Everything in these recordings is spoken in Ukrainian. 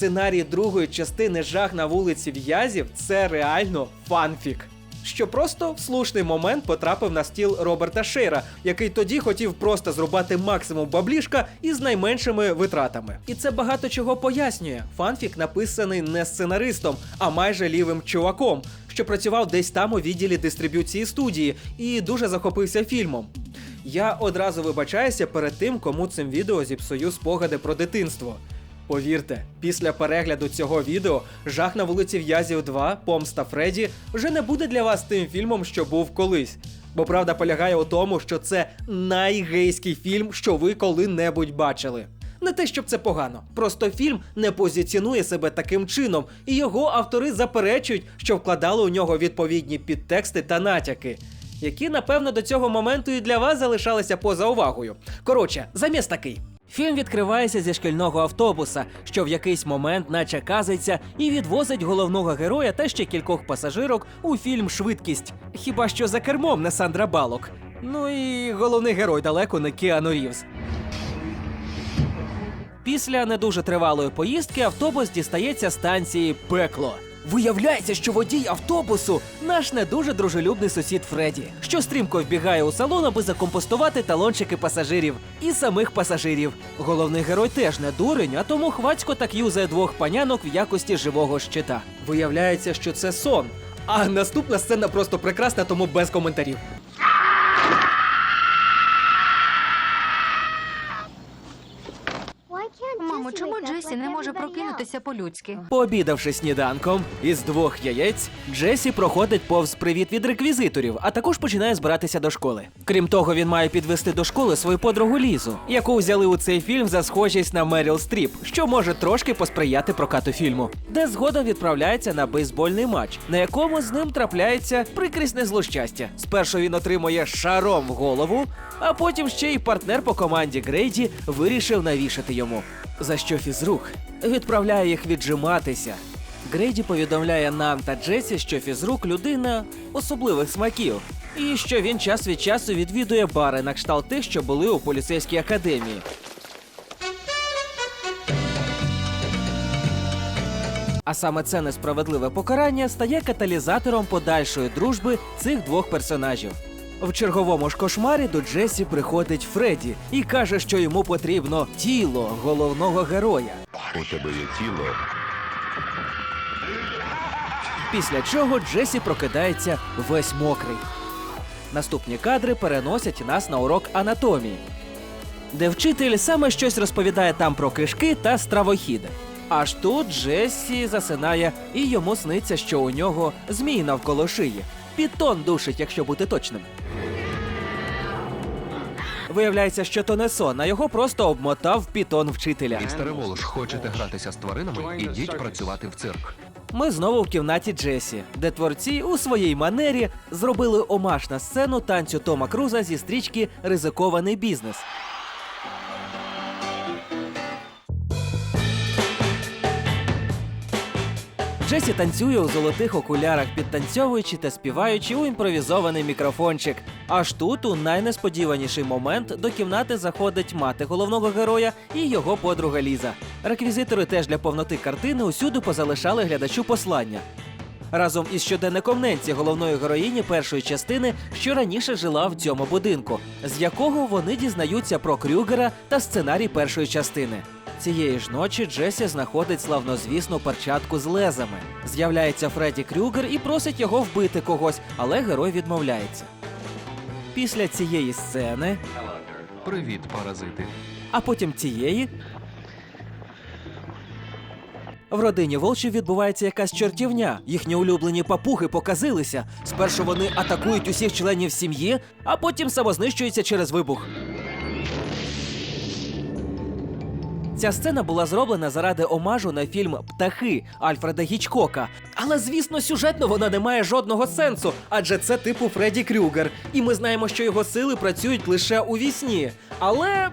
Сценарій другої частини Жах на вулиці В'язів це реально фанфік. Що просто в слушний момент потрапив на стіл Роберта Шейра, який тоді хотів просто зрубати максимум баблішка із найменшими витратами. І це багато чого пояснює. Фанфік написаний не сценаристом, а майже лівим чуваком, що працював десь там у відділі дистриб'юції студії і дуже захопився фільмом. Я одразу вибачаюся перед тим, кому цим відео зіпсую спогади про дитинство. Повірте, після перегляду цього відео жах на вулиці В'язів 2 Помста Фредді вже не буде для вас тим фільмом, що був колись. Бо правда полягає у тому, що це найгейський фільм, що ви коли-небудь бачили. Не те, щоб це погано, просто фільм не позиціонує себе таким чином, і його автори заперечують, що вкладали у нього відповідні підтексти та натяки, які, напевно, до цього моменту і для вас залишалися поза увагою. Коротше, заміс такий. Фільм відкривається зі шкільного автобуса, що в якийсь момент наче казиться і відвозить головного героя та ще кількох пасажирок у фільм Швидкість. Хіба що за кермом не Сандра Балок. Ну і головний герой далеко не Кіану Рівз. Після не дуже тривалої поїздки автобус дістається станції Пекло. Виявляється, що водій автобусу наш не дуже дружелюбний сусід Фредді, що стрімко вбігає у салон, аби закомпостувати талончики пасажирів і самих пасажирів. Головний герой теж не дурень, а тому хвацько так юзає двох панянок в якості живого щита. Виявляється, що це сон. А наступна сцена просто прекрасна, тому без коментарів. Мамо, чому Джесі не може прокинутися по-людськи? Пообідавши сніданком із двох яєць, Джесі проходить повз привіт від реквізиторів, а також починає збиратися до школи. Крім того, він має підвести до школи свою подругу Лізу, яку взяли у цей фільм за схожість на Меріл Стріп, що може трошки посприяти прокату фільму, де згодом відправляється на бейсбольний матч, на якому з ним трапляється прикрісне злощастя. Спершу він отримує шаром в голову, а потім ще й партнер по команді Грейді вирішив навішати йому. За що фізрук відправляє їх віджиматися. Грейді повідомляє нам та Джесі, що фізрук людина особливих смаків, і що він час від часу відвідує бари на кшталт тих, що були у поліцейській академії. А саме це несправедливе покарання стає каталізатором подальшої дружби цих двох персонажів. В черговому ж кошмарі до Джесі приходить Фредді і каже, що йому потрібно тіло головного героя. У тебе є тіло. Після чого Джесі прокидається весь мокрий. Наступні кадри переносять нас на урок анатомії, де вчитель саме щось розповідає там про кишки та стравохід. Аж тут Джесі засинає, і йому сниться, що у нього змій навколо шиї. Пітон душить, якщо бути точним. Виявляється, що то не сон, а його просто обмотав пітон вчителя. Містере Волош, хочете гратися з тваринами? Ідіть працювати в цирк. Ми знову в кімнаті Джесі, де творці у своїй манері зробили омаж на сцену танцю Тома Круза зі стрічки Ризикований бізнес. Джесі танцює у золотих окулярах, підтанцьовуючи та співаючи у імпровізований мікрофончик. Аж тут, у найнесподіваніший момент, до кімнати заходить мати головного героя і його подруга Ліза. Реквізитори теж для повноти картини усюди позалишали глядачу послання. Разом із щоденником Ненці, головної героїні першої частини, що раніше жила в цьому будинку, з якого вони дізнаються про Крюгера та сценарій першої частини. Цієї ж ночі Джесі знаходить славнозвісну перчатку з лезами. З'являється Фредді Крюгер і просить його вбити когось, але герой відмовляється. Після цієї сцени, Привіт, паразити. а потім цієї. В родині Волчів відбувається якась чортівня. Їхні улюблені папуги показилися. Спершу вони атакують усіх членів сім'ї, а потім самознищуються через вибух. Ця сцена була зроблена заради омажу на фільм Птахи Альфреда Гічкока. Але звісно, сюжетно вона не має жодного сенсу, адже це типу Фредді Крюгер. І ми знаємо, що його сили працюють лише у вісні. Але.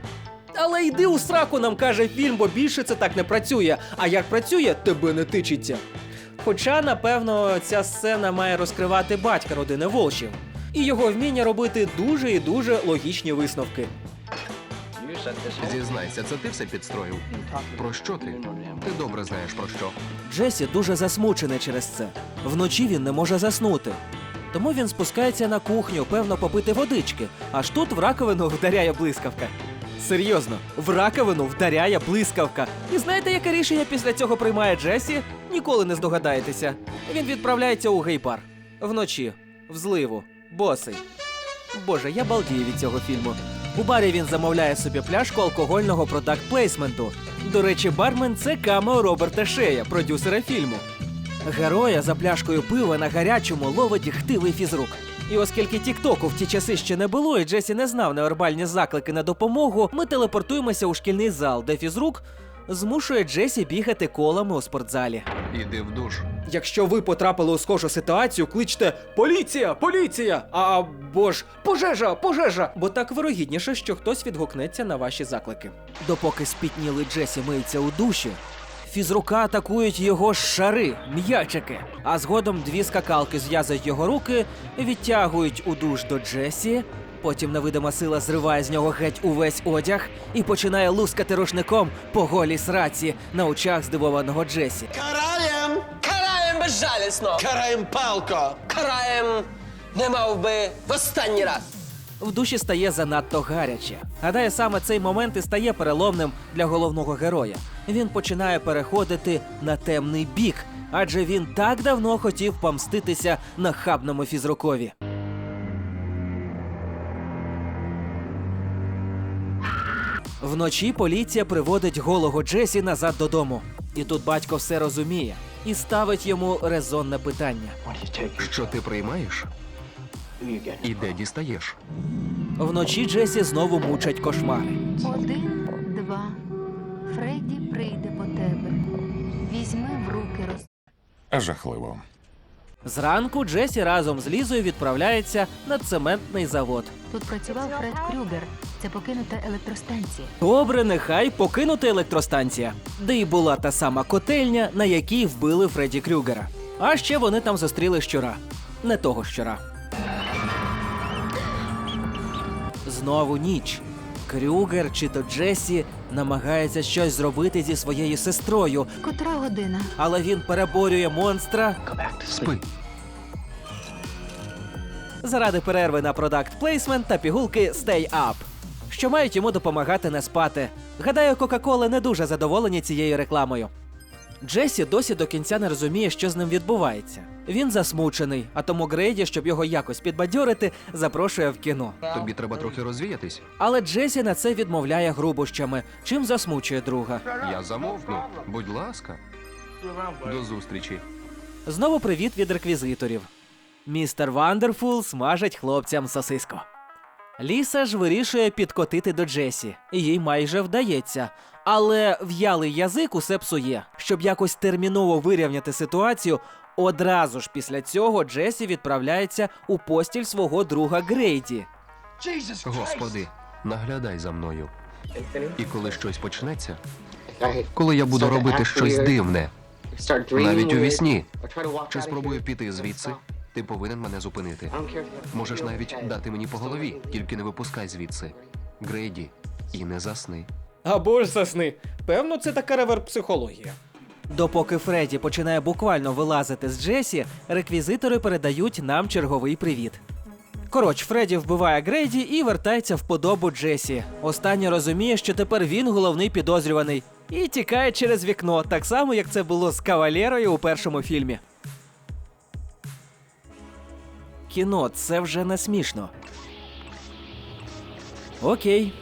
Але йди у сраку, нам каже фільм, бо більше це так не працює. А як працює, тебе не тичиться. Хоча, напевно, ця сцена має розкривати батька родини Волшів і його вміння робити дуже і дуже логічні висновки. Зізнайся, це ти все підстроїв? Про що ти? Ти добре знаєш про що. Джесі дуже засмучений через це. Вночі він не може заснути. Тому він спускається на кухню, певно, попити водички, аж тут в раковину вдаряє блискавка. Серйозно, в раковину вдаряє блискавка. І знаєте, яке рішення після цього приймає Джесі? Ніколи не здогадаєтеся. Він відправляється у гей-бар. Вночі, в зливу, босий. Боже, я балдію від цього фільму. У барі він замовляє собі пляшку алкогольного продакт-плейсменту. До речі, бармен це камео Роберта Шея, продюсера фільму. Героя за пляшкою пива на гарячому ловить хтивий фізрук. І оскільки Тіктоку в ті часи ще не було, і Джесі не знав невербальні заклики на допомогу, ми телепортуємося у шкільний зал, де фізрук змушує Джесі бігати колами у спортзалі. Іди в душ. Якщо ви потрапили у схожу ситуацію, кличте Поліція! Поліція! Або ж пожежа! Пожежа! Бо так вирогідніше, що хтось відгукнеться на ваші заклики. Допоки спітнілий Джесі миється у душі, фізрука атакують його шари, м'ячики. А згодом дві скакалки зв'язують його руки, відтягують у душ до Джесі. Потім невидима сила зриває з нього геть увесь одяг і починає лускати рушником по голій сраці на очах здивованого Джесі. Караєм! Безжалісно! Караєм палко! Караєм не мав би в останній раз! В душі стає занадто гаряче. Гадаю, саме цей момент і стає переломним для головного героя. Він починає переходити на темний бік, адже він так давно хотів помститися нахабному фізрукові. Вночі поліція приводить голого Джесі назад додому. І тут батько все розуміє і ставить йому резонне питання. Що ти приймаєш? І де дістаєш? Вночі Джесі знову мучать кошмари. Один, два. Фредді прийде по тебе. Візьми в руки роз... Жахливо. Зранку Джесі разом з Лізою відправляється на цементний завод. Тут працював Фред Крюгер. Це покинута електростанція. Добре, нехай покинута електростанція, де й була та сама котельня, на якій вбили Фредді Крюгера. А ще вони там зустріли щура. Не того щура. Знову ніч. Крюгер чи то Джесі намагається щось зробити зі своєю сестрою, Котра година? але він переборює монстра Спи. заради перерви на продакт плейсмент та пігулки Stay Up, що мають йому допомагати не спати. Гадаю, Кока-Кола не дуже задоволені цією рекламою. Джесі досі до кінця не розуміє, що з ним відбувається. Він засмучений, а тому Грейді, щоб його якось підбадьорити, запрошує в кіно. Тобі треба трохи розвіятись. Але Джесі на це відмовляє грубощами, чим засмучує друга. Я замовкну. Будь ласка. До зустрічі. Знову привіт від реквізиторів. Містер Вандерфул смажить хлопцям сосиску. Ліса ж вирішує підкотити до Джесі, і їй майже вдається. Але в'ялий язик усе псує. Щоб якось терміново вирівняти ситуацію, одразу ж після цього Джесі відправляється у постіль свого друга Грейді. Господи, наглядай за мною. І коли щось почнеться, коли я буду робити щось дивне, навіть у вісні, чи спробую піти звідси, ти повинен мене зупинити. Можеш навіть дати мені по голові, тільки не випускай звідси. Грейді, і не засни. Або ж засни. Певно, це така реверб-психологія. Допоки Фредді починає буквально вилазити з Джесі, реквізитори передають нам черговий привіт. Коротше, Фредді вбиває Грейді і вертається в подобу Джесі. Останній розуміє, що тепер він головний підозрюваний. І тікає через вікно, так само, як це було з кавалерою у першому фільмі. Кіно це вже не смішно. Окей,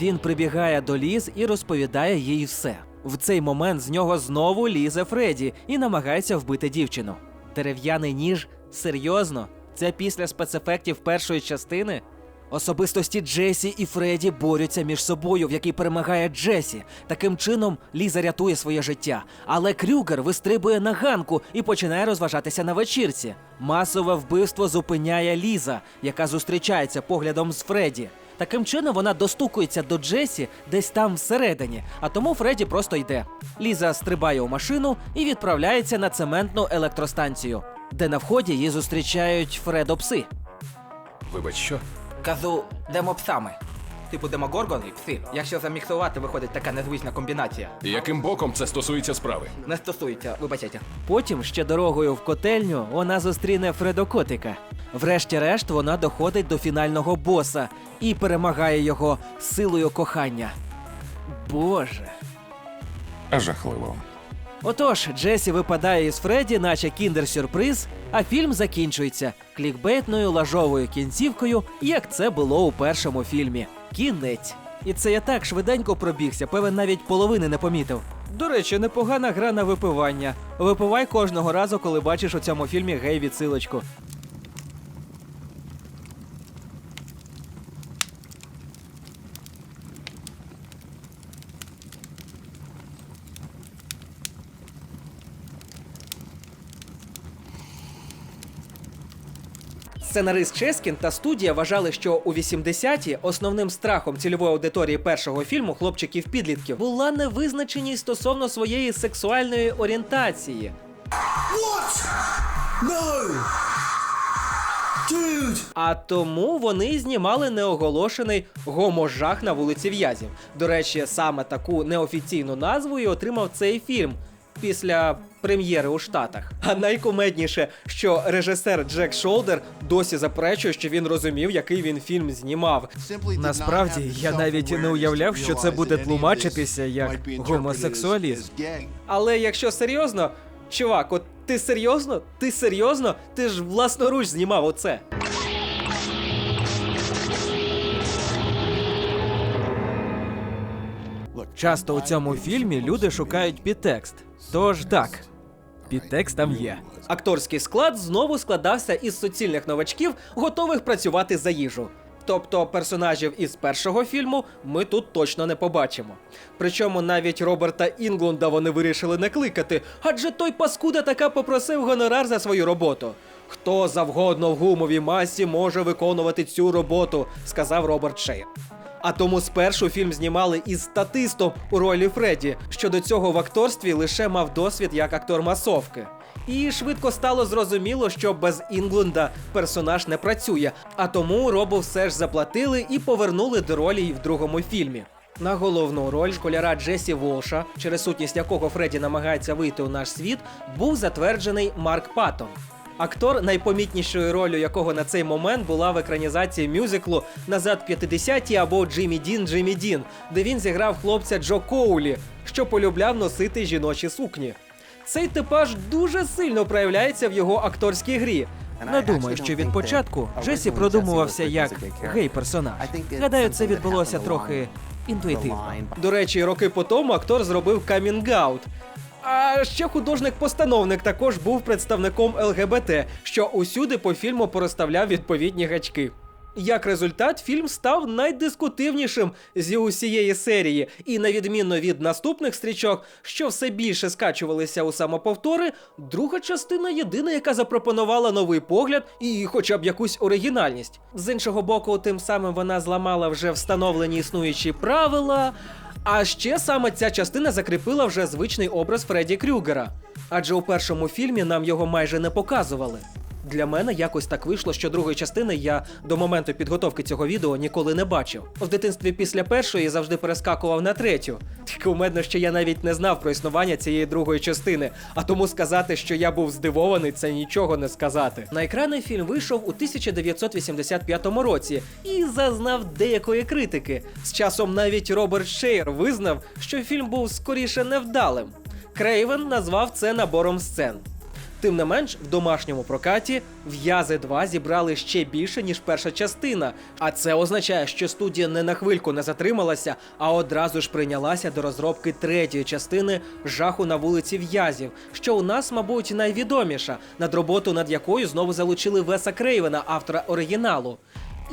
він прибігає до Ліз і розповідає їй все. В цей момент з нього знову лізе Фредді і намагається вбити дівчину. Дерев'яний ніж? Серйозно? Це після спецефектів першої частини? Особистості Джесі і Фредді борються між собою, в якій перемагає Джесі. Таким чином Ліза рятує своє життя. Але Крюгер вистрибує на ганку і починає розважатися на вечірці. Масове вбивство зупиняє Ліза, яка зустрічається поглядом з Фредді. Таким чином вона достукується до Джесі десь там всередині, а тому Фредді просто йде. Ліза стрибає у машину і відправляється на цементну електростанцію, де на вході її зустрічають Фредо пси. Вибач, що? Казу, де псами? типу демогоргон і пси. Якщо заміксувати, виходить така незвична комбінація. Яким боком це стосується справи? Не стосується, вибачайте. Потім ще дорогою в котельню вона зустріне Фредо Котика. Врешті-решт вона доходить до фінального боса і перемагає його силою кохання. Боже. Жахливо. Отож, Джесі випадає із Фредді, наче кіндер-сюрприз, а фільм закінчується клікбейтною лажовою кінцівкою, як це було у першому фільмі. Кінець. І це я так швиденько пробігся, певен навіть половини не помітив. До речі, непогана гра на випивання. Випивай кожного разу, коли бачиш у цьому фільмі гей-відсилочку. Сценарист Ческін та студія вважали, що у 80-ті основним страхом цільової аудиторії першого фільму хлопчиків-підлітків була невизначеність стосовно своєї сексуальної орієнтації. А тому вони знімали неоголошений гоможах на вулиці В'язів. До речі, саме таку неофіційну назву і отримав цей фільм після прем'єри у Штатах. А найкумедніше, що режисер Джек Шолдер досі заперечує, що він розумів, який він фільм знімав. Насправді я навіть і не уявляв, що це буде тлумачитися як гомосексуалізм. Але якщо серйозно, чувак, от ти серйозно? Ти серйозно? Ти ж власноруч знімав оце. Часто у цьому фільмі люди шукають підтекст. Тож так, підтекст там є. Акторський склад знову складався із суцільних новачків, готових працювати за їжу. Тобто персонажів із першого фільму ми тут точно не побачимо. Причому навіть Роберта Інглунда вони вирішили не кликати, адже той паскуда така попросив гонорар за свою роботу. Хто завгодно в гумовій масі може виконувати цю роботу, сказав Роберт Шейр. А тому спершу фільм знімали із статистом у ролі Фредді, що до цього в акторстві лише мав досвід як актор масовки. І швидко стало зрозуміло, що без Інглунда персонаж не працює, а тому робу все ж заплатили і повернули до ролі й в другому фільмі. На головну роль школяра Джесі Волша, через сутність якого Фредді намагається вийти у наш світ, був затверджений Марк Паттон. Актор, найпомітнішою ролью якого на цей момент була в екранізації мюзиклу Назад 50-ті або Джиммі Дін Джиммі Дін, де він зіграв хлопця Джо Коулі, що полюбляв носити жіночі сукні. Цей типаж дуже сильно проявляється в його акторській грі. Не думаю, що від початку Джесі продумувався як гей-персонаж. Гадаю, це відбулося трохи інтуїтивно. До речі, роки по тому актор зробив камінг-аут. А ще художник-постановник також був представником ЛГБТ, що усюди по фільму порозставляв відповідні гачки. Як результат, фільм став найдискутивнішим зі усієї серії, і на відміну від наступних стрічок, що все більше скачувалися у самоповтори, друга частина єдина, яка запропонувала новий погляд і хоча б якусь оригінальність. З іншого боку, тим самим вона зламала вже встановлені існуючі правила. А ще саме ця частина закріпила вже звичний образ Фредді Крюгера. Адже у першому фільмі нам його майже не показували. Для мене якось так вийшло, що другої частини я до моменту підготовки цього відео ніколи не бачив. В дитинстві після першої завжди перескакував на третю. Так кумедно, що я навіть не знав про існування цієї другої частини, а тому сказати, що я був здивований, це нічого не сказати. На екрани фільм вийшов у 1985 році і зазнав деякої критики. З часом навіть Роберт Шейр визнав, що фільм був скоріше невдалим. Крейвен назвав це набором сцен. Тим не менш, в домашньому прокаті в'язи 2 зібрали ще більше, ніж перша частина. А це означає, що студія не на хвильку не затрималася, а одразу ж прийнялася до розробки третьої частини жаху на вулиці в'язів, що у нас, мабуть, найвідоміша, над роботу над якою знову залучили Веса Крейвена, автора оригіналу.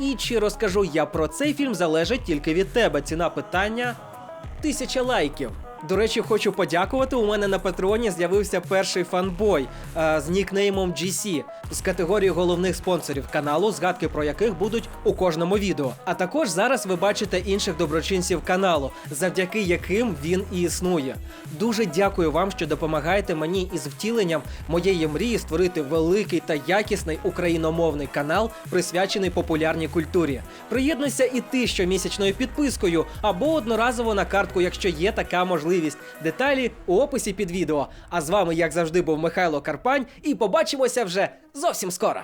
І чи розкажу я про цей фільм залежить тільки від тебе. Ціна питання тисяча лайків. До речі, хочу подякувати. У мене на патреоні з'явився перший фанбой е, з нікнеймом GC з категорії головних спонсорів каналу, згадки про яких будуть у кожному відео. А також зараз ви бачите інших доброчинців каналу, завдяки яким він і існує. Дуже дякую вам, що допомагаєте мені із втіленням моєї мрії створити великий та якісний україномовний канал, присвячений популярній культурі. Приєднуйся і ти щомісячною підпискою або одноразово на картку, якщо є така можливість. Деталі у описі під відео. А з вами, як завжди, був Михайло Карпань, і побачимося вже зовсім скоро.